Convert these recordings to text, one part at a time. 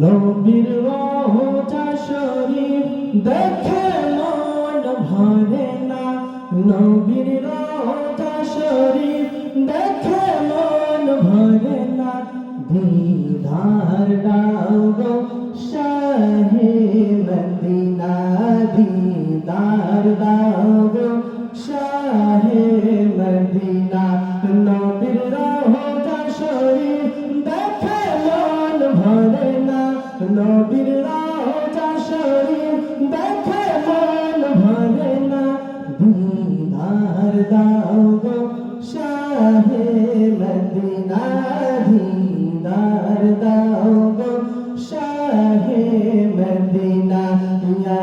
নবীর রওজা শরীফ দেখে মন ভরে না। নবীর রওজা শরীফ দেখে মন ভরে না। দিদার নবীর রওজা শরীফ দেখে মন ভরে না। দিদার দাও গো শাহে মদিনা দিদার দাও গো শাহে মদিনা ইয়া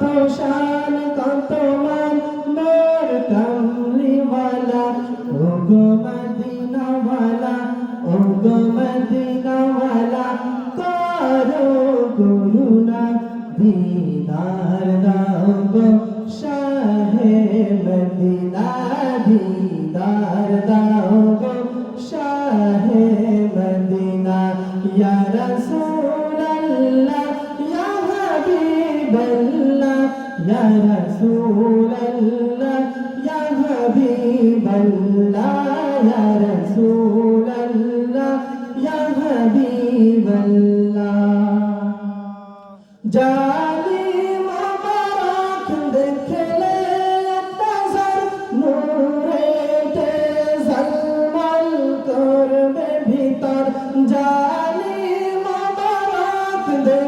কত শান কত মান, মোর কামলিওয়ালা। ও গো মদিনাওয়ালা, ও গো মদিনাওয়ালা, করো করুণা, দিদার দাও গো শাহে মদিনা, দিদার দাও গো শাহে মদিনা। ইয়া রাসূলাল্লাহ হাবিবাল্লাহ ইয়া রাসূলাল্লাহ ইয়া হাবিবাল্লাহ ইয়া রাসূলাল্লাহ ইয়া হাবিবাল্লাহ জালি মোবারক দেখলে নজর নূরেতে ঝলমল করবে ভিতর জালি মোবারক দেখলে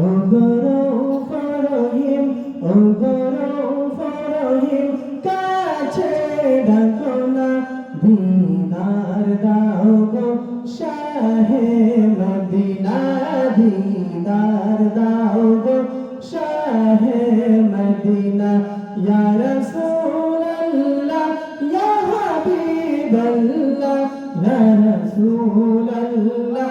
ওগরো ফরহিম ওগরো ফরহিম, কাছে ডাকো না দিদার দাও শাহে মদিনা দিদার দাও গো শাহে মদিনা, ইয়া রাসূলাল্লাহ, ইয়া হাবিবাল্লাহ, ইয়া রাসূলাল্লাহ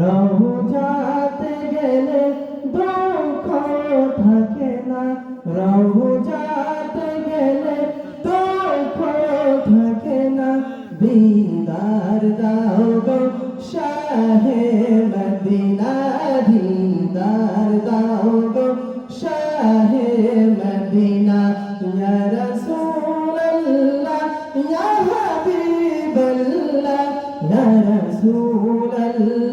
রহুজাতে গেলে দুঃখ থাকে না। রহুজাতে গেলে দুঃখ থাকে না। দিদার দাও গো শাহে মদিনা দিদার দাও গো শাহে মদিনা। ইয়া রাসূলাল্লাহ, ইয়া হাবিবাল্লাহ, ইয়া